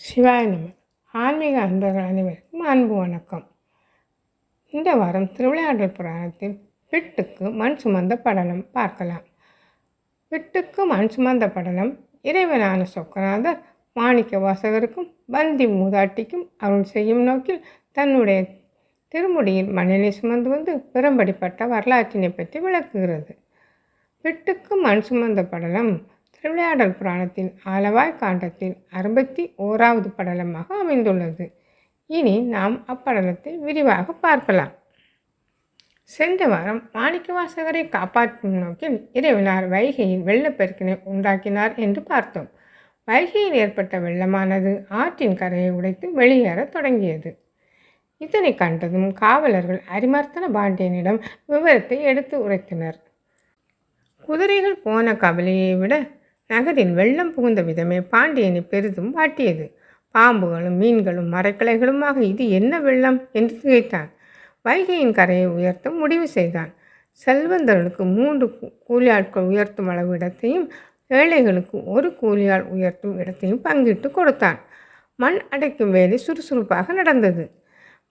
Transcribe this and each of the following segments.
சிவாய நம. ஆன்மீக அன்பர்கள் அனைவருக்கும் அன்பு வணக்கம். இந்த வாரம் திருவிளையாடல் புராணத்தில் விட்டுக்கு மண் சுமந்த படலம் பார்க்கலாம். விட்டுக்கு மண் சுமந்த படலம் இறைவனான சொக்கநாதர் மாணிக்க வாசகருக்கும் பந்தி மூதாட்டிக்கும் அருள் செய்யும் நோக்கில் தன்னுடைய திருமுடியில் மண்ணினை சுமந்து வந்து பெரும்படிப்பட்ட வரலாற்றினை பற்றி விளக்குகிறது. விட்டுக்கு மண் சுமந்த படலம் திருவிளையாடல் புராணத்தின் ஆலவாய் காண்டத்தில் அறுபத்தி ஓராவது படலமாக அமைந்துள்ளது. இனி நாம் அப்படலத்தை விரிவாக பார்க்கலாம். சென்ற வாரம் மாணிக்கவாசகரை காப்பாற்றும் நோக்கில் இறைவனார் வைகையில் வெள்ளப்பெருக்கினை உண்டாக்கினார் என்று பார்த்தோம். வைகையில் ஏற்பட்ட வெள்ளமானது ஆற்றின் கரையை உடைத்து வெளியேறத் தொடங்கியது. இதனை கண்டதும் காவலர்கள் அரிமர்த்தன பாண்டியனிடம் விவரத்தை எடுத்து உரைத்தனர். குதிரைகள் போன கவலையை விட நகரில் வெள்ளம் புகுந்த விதமே பாண்டியனை பெரிதும் வாட்டியது. பாம்புகளும் மீன்களும் மரக்கிளைகளுமாக இது என்ன வெள்ளம் என்று திகைத்தான் வைகையின் கரையை உயர்த்த முடிவு செய்தான். செல்வந்தர்களுக்கு மூன்று கூலியாட்கள் உயர்த்தும் அளவு இடத்தையும் ஏழைகளுக்கு ஒரு கூலியால் உயர்த்தும் இடத்தையும் பங்கிட்டு கொடுத்தான். மண் அடைக்கும் வேலை சுறுசுறுப்பாக நடந்தது.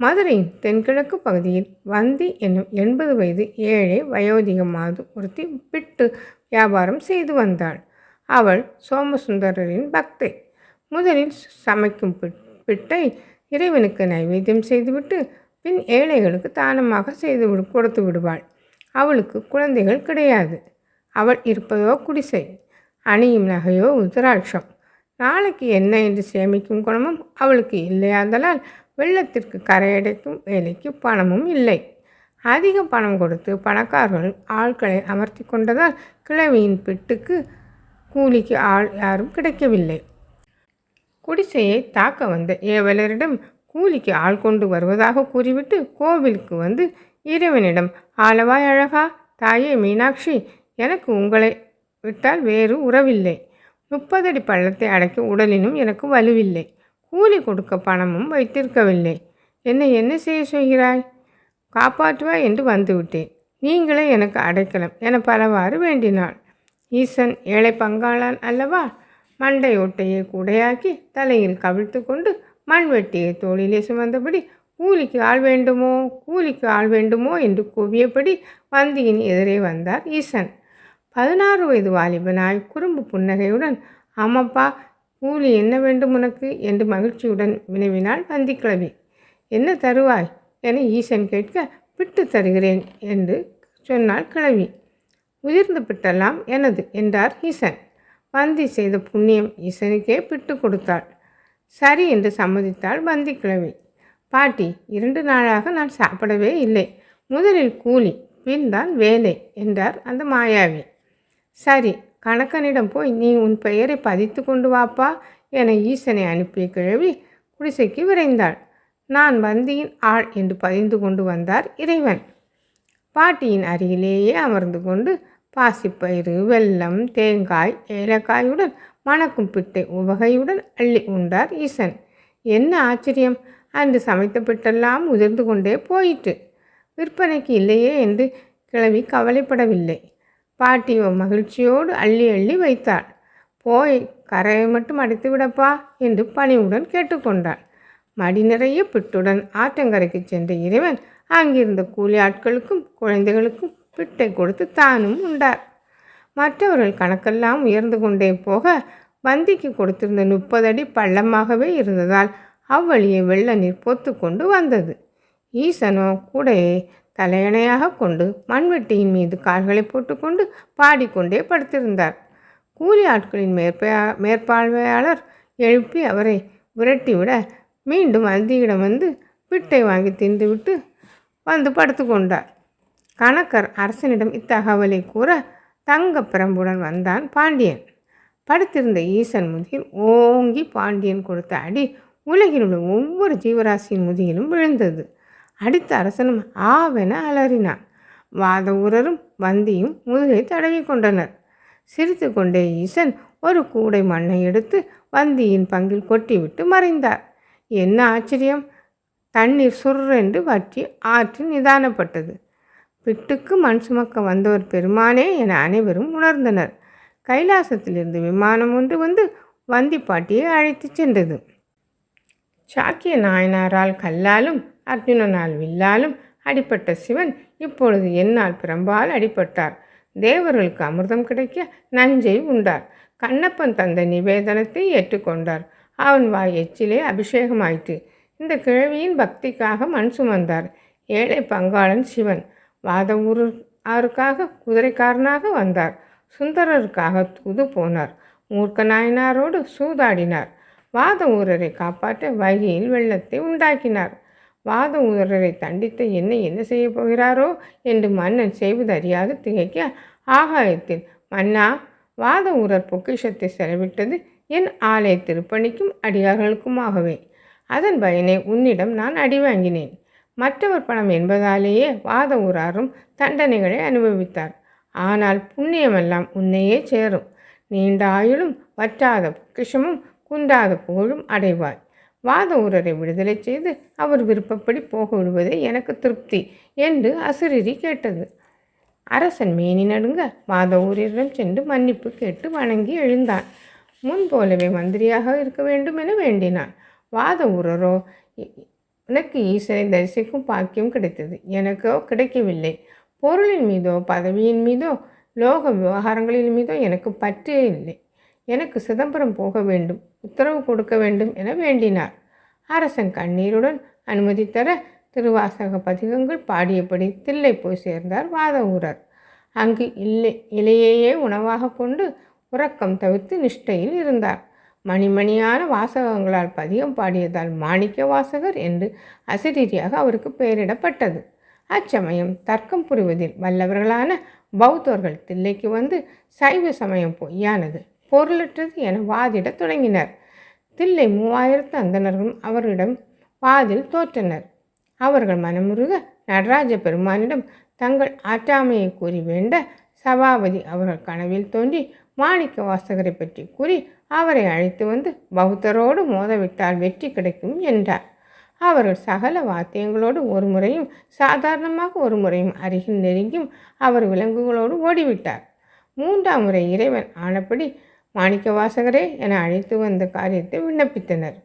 மதுரையின் தென்கிழக்கு பகுதியில் வந்தி என்னும் எண்பது வயது ஏழை வயோதிக மாது ஒருத்தி பிட்டு வியாபாரம் செய்து வந்தாள். அவள் சோமசுந்தரரின் பக்தை. முதலில் சமைக்கும் பிட்டை இறைவனுக்கு நைவேத்தியம் செய்துவிட்டு பின் ஏழைகளுக்கு தானமாக செய்து விடு கொடுத்து விடுவாள். அவளுக்கு குழந்தைகள் கிடையாது. அவள் இருப்பதோ குடிசை அணியும் நகையோ உத்தராட்சம் நாளைக்கு என்ன என்று சேமிக்கும் குணமும் அவளுக்கு இல்லையாதலால் வெள்ளத்திற்கு கரையடைக்கும் வேலைக்கு பணமும் இல்லை. அதிக பணம் கொடுத்து பணக்காரர்கள் ஆட்களை அமர்த்தி கொண்டதால் கிழவியின் பிட்டுக்கு கூலிக்கு ஆள் யாரும் கிடைக்கவில்லை. குடிசையை தாக்க வந்த ஏவலரிடம் கூலிக்கு ஆள் கொண்டு வருவதாக கூறிவிட்டு கோவிலுக்கு வந்து இறைவனிடம் ஆளவாய் அழகா தாயே மீனாட்சி எனக்கு உங்களை விட்டால் வேறு உறவில்லை. முப்பதடி பள்ளத்தை அடைக்க உடலினும் எனக்கு வலுவில்லை. கூலி கொடுக்க பணமும் வைத்திருக்கவில்லை. என்னை என்ன செய்ய சொல்கிறாய்? காப்பாற்றுவாய் என்று வந்துவிட்டேன். நீங்களே எனக்கு அடைக்கலம் என பலவாறு வேண்டினாள். ஈசன் ஏழை பங்காளான் அல்லவா? மண்டை ஓட்டையை கூடையாக்கி தலையில் கவிழ்த்து கொண்டு மண்வெட்டியை தோளிலே சுமந்தபடி கூலிக்கு ஆள் வேண்டுமோ? கூலிக்கு ஆள் வேண்டுமோ? என்று கூவியபடி வந்தியின் எதிரே வந்தார் ஈசன். பதினாறு வயது வாலிபனாய் குறும்பு புன்னகையுடன் ஆமாப்பா கூலி என்ன வேண்டும் உனக்கு? என்று மகிழ்ச்சியுடன் வினவினாள் வந்திக்கிழவி. என்ன தருவாய்? என ஈசன் கேட்க விட்டு தருகிறேன் என்று சொன்னாள் கிழவி. உயர்ந்த பிட்டெல்லாம் எனது என்றார் ஈசன். வந்தி செய்த புண்ணியம் ஈசனுக்கே பிட்டு கொடுத்தாள். சரி என்று சம்மதித்தாள் வந்தி கிழவி. பாட்டி இரண்டு நாளாக நான் சாப்பிடவே இல்லை. முதலில் கூலி பின் தான் வேலை என்றார் அந்த மாயாவி. சரி கணக்கனிடம் போய் நீ உன் பெயரை பதித்து கொண்டு வாப்பா என ஈசனை அனுப்பிய கிழவி குடிசைக்கு விரைந்தாள். நான் வந்தியின் ஆள் என்று பதிந்து கொண்டு வந்தார் இறைவன். பாட்டியின் அருகிலேயே அமர்ந்து கொண்டு பாசிப்பயிறு வெல்லம் தேங்காய் ஏலக்காயுடன் மணக்கும் பிட்டை உவகையுடன் அள்ளி உண்டார் ஈசன். என்ன ஆச்சரியம்? அன்று சமைத்த பிட்டெல்லாம் உதிர்ந்து கொண்டே போயிற்று. விற்பனைக்கு இல்லையே என்று கிழவி கவலைப்படவில்லை. பாட்டி மகிழ்ச்சியோடு அள்ளி அள்ளி வைத்தாள். போய் கரையை மட்டும் அடைத்து விடப்பா என்று பணிவுடன் கேட்டுக்கொண்டாள். மடி நிறைய பிட்டுடன் ஆற்றங்கரைக்கு சென்ற இறைவன் அங்கிருந்த கூலி ஆட்களுக்கும் குழந்தைகளுக்கும் பிட்டை கொடுத்து தானும் உண்டார். மற்றவர்கள் கணக்கெல்லாம் உயர்ந்து கொண்டே போக வந்திக்கு கொடுத்திருந்த முப்பது அடி பள்ளமாகவே இருந்ததால் அவ்வழியே வெள்ள நீர் பொத்து கொண்டு வந்தது. ஈசனோ கூடையை தலையணையாக கொண்டு மண்வெட்டியின் மீது கால்களை போட்டுக்கொண்டு பாடிக்கொண்டே படுத்திருந்தார். கூலி ஆட்களின் மேற்பா மேற்பார்வையாளர் எழுப்பி அவரை விரட்டிவிட மீண்டும் வந்தியிடம் வந்து பிட்டை வாங்கி தின்றுவிட்டு வந்து படுத்து கொண்டார் கணக்கர் அரசனிடம் இத்தகவலை கூற தங்க பிரம்புடன் வந்தான் பாண்டியன். படுத்திருந்த ஈசன் முதியில் ஓங்கி பாண்டியன் கொடுத்த அடி உலகில் உள்ள ஒவ்வொரு ஜீவராசியின் முதியிலும் விழுந்தது. அடித்த அரசனும் ஆவென அலறினான். வாத வந்தியும் முதுகை தடவி கொண்டனர். சிரித்து கொண்டே ஈசன் ஒரு கூடை மண்ணை எடுத்து வந்தியின் பங்கில் கொட்டிவிட்டு மறைந்தார். என்ன ஆச்சரியம்? தண்ணீர் சுர்ரென்று வற்றி ஆற்று நிதானப்பட்டது. பிட்டுக்கு மண் சுமக்க வந்தவர் பெருமானே என அனைவரும் உணர்ந்தனர். கைலாசத்திலிருந்து விமானம் ஒன்று வந்து வந்திப்பாட்டியை அழைத்துச் சென்றது. சாக்கிய நாயனாரால் கல்லாலும் அர்ஜுனனால் வில்லாலும் அடிப்பட்ட சிவன் இப்பொழுது என்னால் பிரம்பால் அடிபட்டார். தேவர்களுக்கு அமிர்தம் கிடைக்க நஞ்சை உண்டார். கண்ணப்பன் தந்த நிவேதனத்தை ஏற்றுக்கொண்டார். அவன் வாய் எச்சிலே அபிஷேகமாயிற்று. இந்த கிழவியின் பக்திக்காக மண் சுமந்தார். ஏழை பங்காளன் சிவன் வாத ஆருக்காக குதிரைக்காரனாக வந்தார். சுந்தரருக்காக தூது போனார். மூர்க்க நாயனாரோடு சூதாடினார். வாத ஊரரை காப்பாற்ற வைகையில் வெள்ளத்தை உண்டாக்கினார். வாத ஊரரை தண்டித்த என்ன என்ன செய்ய போகிறாரோ என்று மன்னன் செய்வதறியாது திகைக்க ஆகாயத்தில் மன்னா வாத ஊரர் பொக்கிஷத்தை செலவிட்டது என் ஆலய திருப்பணிக்கும் அடியார்களுக்குமாகவே. அதன் பயனை உன்னிடம் நான் அடி வாங்கினேன் மற்றவர் பணம் என்பதாலேயே வாத ஊராரும் தண்டனைகளை அனுபவித்தார். ஆனால் புண்ணியமெல்லாம் உன்னையே சேரும். நீண்ட ஆயுளும் வற்றாத பொக்கிஷமும் குண்டாத புகழும் அடைவாய். வாத ஊரரை விடுதலை செய்து அவர் விருப்பப்படி போக விடுவதே எனக்கு திருப்தி என்று அசுரிரி கேட்டது. அரசன் மேனி நடுங்க வாத ஊரிடம் சென்று மன்னிப்பு கேட்டு வணங்கி எழுந்தான். முன்போலவே மந்திரியாக இருக்க வேண்டும் என வேண்டினான். வாத ஊரரோ எனக்கு ஈசனை தரிசிக்கும் பாக்கியம் கிடைத்தது. எனக்கோ கிடைக்கவில்லை. பொருளின் மீதோ பதவியின் மீதோ லோக விவகாரங்களின் மீதோ எனக்கு பற்றே இல்லை. எனக்கு சிதம்பரம் போக வேண்டும் உத்தரவு கொடுக்க வேண்டும் என வேண்டினார். அரசன் கண்ணீருடன் அனுமதி தர திருவாசக பதிகங்கள் பாடியபடி தில்லை போய் சேர்ந்தார் வாத ஊரர் அங்கு இல்லை இலையையே உணவாக கொண்டு உறக்கம் தவிர்த்து நிஷ்டையில் இருந்தார். மணிமணியான வாசகங்களால் பதியம் பாடியதால் மாணிக்க வாசகர் என்று அசிரீரியாக அவருக்கு பெயரிடப்பட்டது. அச்சமயம் தர்க்கம் புரிவதில் வல்லவர்களான பௌத்தர்கள் தில்லைக்கு வந்து சைவ சமயம் பொய்யானது பொருளற்றது என வாதிடத் தொடங்கினர். தில்லை மூவாயிரத்து அந்தனர்களும் அவரிடம் வாதில் தோற்றனர். அவர்கள் மனமுருக நடராஜ பெருமானிடம் தங்கள் ஆற்றாமையை கூறி வேண்ட சபாபதி அவர்கள் கனவில் தோன்றி மாணிக்க வாசகரை பற்றி கூறி அவரை அழைத்து வந்து பௌத்தரோடு மோதவிட்டால் வெற்றி கிடைக்கும் என்றார். அவர்கள் சகல வாத்தியங்களோடு ஒரு முறையும் சாதாரணமாக ஒரு முறையும் அருகில் நெருங்கியும் அவர் விலங்குகளோடு ஓடிவிட்டார். மூன்றாம் முறை இறைவன் ஆனபடி மாணிக்க வாசகரே என அழைத்து வந்த காரியத்தை விண்ணப்பித்தனர்.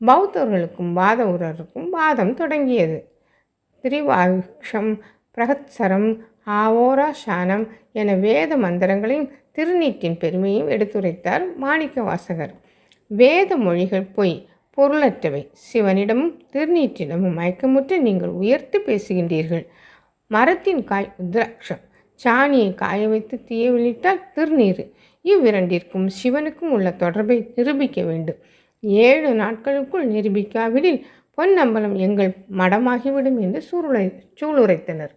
பௌத்தர்களுக்கும் வாத உரருக்கும் வாதம் தொடங்கியது. திரிவாயுஷம் பிரகத்சரம் ஆவோரா சானம் என வேத மந்திரங்களையும் திருநீட்டின் பெருமையும் எடுத்துரைத்தார் மாணிக்க வாசகர் வேத மொழிகள் பொய் பொருளற்றவை. சிவனிடமும் திருநீற்றிடமும் மயக்கமுற்று நீங்கள் உயர்த்து பேசுகின்றீர்கள். மரத்தின் காய் உத்ராட்சம் சாணியை காய வைத்து தீய வெளியிட்டால் திருநீர் இவ்விரண்டிற்கும் சிவனுக்கும் உள்ள தொடர்பை நிரூபிக்க வேண்டும். ஏழு நாட்களுக்குள் நிரூபிக்காவிடில் பொன்னம்பலம் எங்கள் மடமாகிவிடும் என்று சூருளை சூளுரைத்தனர்.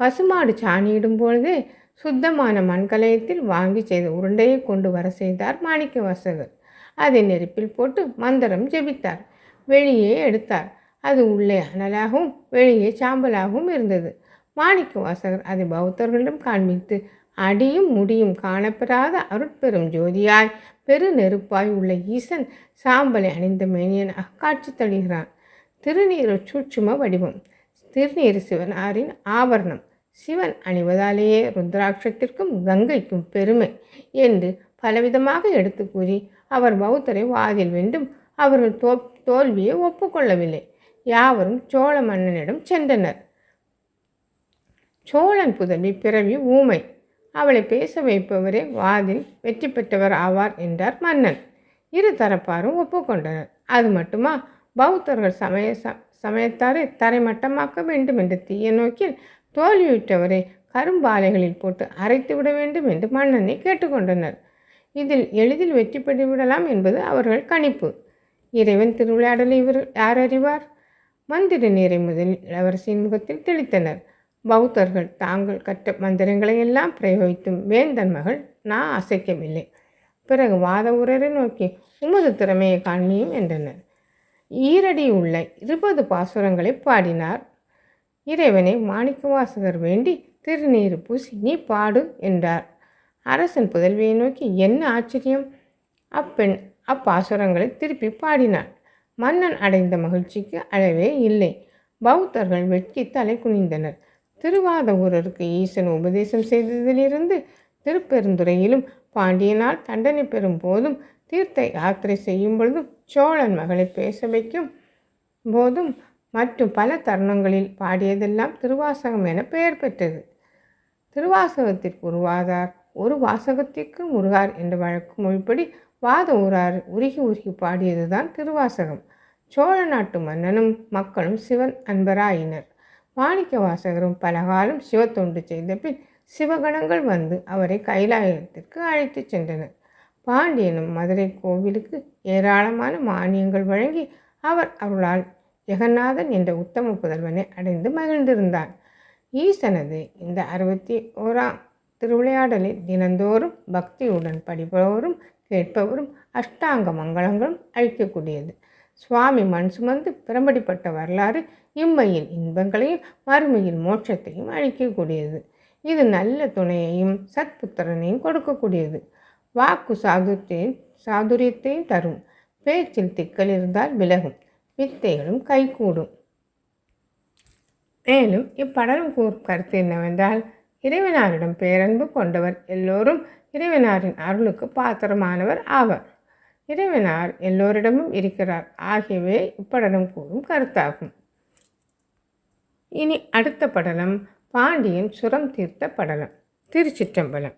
பசுமாடு சாணியிடும் பொழுதே சுத்தமான மண்கலயத்தில் வாங்கி செய்த உருண்டையை கொண்டு வர செய்தார் மாணிக்க வாசகர். அதை நெருப்பில் போட்டு மந்திரம் ஜெபித்தார். வெளியே எடுத்தார். அது உள்ளே அனலாகவும் வெளியே சாம்பலாகவும் இருந்தது. மாணிக்க வாசகர் அதை பௌத்தர்களிடம் காண்பித்து அடியும் முடியும் காணப்பெறாத அருட்பெரும் ஜோதியாய் பெரு நெருப்பாய் உள்ள ஈசன் சாம்பலை அணிந்த மேனியனாக காட்சி தழுகிறான் திருநீர் சூட்சும வடிவம். திருநீர் சிவனாரின் ஆவரணம் சிவன் அணிவதாலேயே ருத்ராட்சத்திற்கும் கங்கைக்கும் பெருமை என்று பலவிதமாக எடுத்து கூறி அவர் பௌத்தரை வாதில் வெண்டும். அவர்கள் தோ தோல்வியை ஒப்புக்கொள்ளவில்லை. யாவரும் சோழ மன்னனிடம் சென்றனர். சோழன் புதல்வி பிறவி ஊமை. அவளை பேச வைப்பவரே வாதில் வெற்றி பெற்றவர் ஆவார் என்றார் மன்னன். இரு தரப்பாரும் ஒப்புக்கொண்டனர். அது மட்டுமா? பௌத்தர்கள் சமய சமயத்தாரை தரைமட்டமாக்க வேண்டும் என்ற தீய நோக்கில் தோல்வியுற்றவரை கரும்பாலைகளில் போட்டு அரைத்து விட வேண்டும் என்று மன்னனை கேட்டுக்கொண்டனர். இதில் எளிதில் வெற்றி பெற்றுவிடலாம் என்பது அவர்கள் கணிப்பு. இறைவன் திருவிளையாடலை இவர் யார் அறிவார்? மந்திர நீரை முதலில் இளவரசியின் முகத்தில் தெளித்தனர். பௌத்தர்கள் தாங்கள் கற்ற மந்திரங்களை எல்லாம் பிரயோகித்தும் வேந்தன் மகள் நான் அசைக்கவில்லை. பிறகு வாத உரரை நோக்கி உமது திறமையை காண்மியும் என்றனர். ஈரடி உள்ள இருபது பாசுரங்களை பாடினார். இறைவனை மாணிக்கவாசகர் வேண்டி திருநீர் பூசி நீ பாடு என்றார். அரசன் புதல்வியை நோக்கி என்ன ஆச்சரியம்? அப்பெண் அப்பாசுரங்களை திருப்பி பாடினாள். மன்னன் அடைந்த மகிழ்ச்சிக்கு அளவே இல்லை. பௌத்தர்கள் வெட்கி தலை குனிந்தனர். திருவாதவூரருக்கு ஈசன் உபதேசம் செய்ததிலிருந்து திருப்பெருந்துறையிலும் பாண்டியனால் தண்டனை பெறும் போதும் தீர்த்த யாத்திரை செய்யும் பொழுதும் சோழன் மகளை பேச வைக்கும் போதும் மற்றும் பல தருணங்களில் பாடியதெல்லாம் திருவாசகம் என பெயர் பெற்றது. திருவாசகத்திற்கு உருவாதார் ஒரு வாசகத்திற்கு முருகார் என்ற வழக்கு மொழிப்படி வாத ஊரார் உருகி உருகி பாடியதுதான் திருவாசகம். சோழ நாட்டு மன்னனும் மக்களும் சிவன் அன்பராயினர். மாணிக்க வாசகரும் பலகாலம் சிவத்தொண்டு செய்த பின் சிவகணங்கள் வந்து அவரை கைலாயத்திற்கு அழைத்துச் சென்றனர். பாண்டியனும் மதுரை கோவிலுக்கு ஏராளமான மானியங்கள் வழங்கி அவர் அருளால் ஜெகநாதன் என்ற உத்தம புதல்வனை அடைந்து மகிழ்ந்திருந்தான். ஈசனது இந்த அறுபத்தி ஓராம் திருவிளையாடலை தினந்தோறும் பக்தியுடன் படிப்பவரும் கேட்பவரும் அஷ்டாங்க மங்களங்களும் அழிக்கக்கூடியது சுவாமி மண் சுமந்து பிரம்படிப்பட்ட வரலாறு இம்மையில் இன்பங்களையும் மறுமையில் மோட்சத்தையும் அழிக்கக்கூடியது இது நல்ல துணையையும் சத்புத்திரனையும் கொடுக்கக்கூடியது. வாக்கு சாதுரியத்தையும் சாதுரியத்தையும் தரும். பேச்சில் திக்கல் இருந்தால் விலகும். வித்தைகளும் கைகூடும். மேலும் இப்படலம் கூறும் கருத்து என்னவென்றால் இறைவனாரிடம் பேரன்பு கொண்டவர் எல்லோரும் இறைவனாரின் அருளுக்கு பாத்திரமானவர் ஆவர். இறைவனார் எல்லோரிடமும் இருக்கிறார். ஆகியவே இப்படலம் கூறும் கருத்தாகும். இனி அடுத்த படலம் பாண்டியன் சுரம் தீர்த்த படலம் திருச்சிற்றம்பலம்.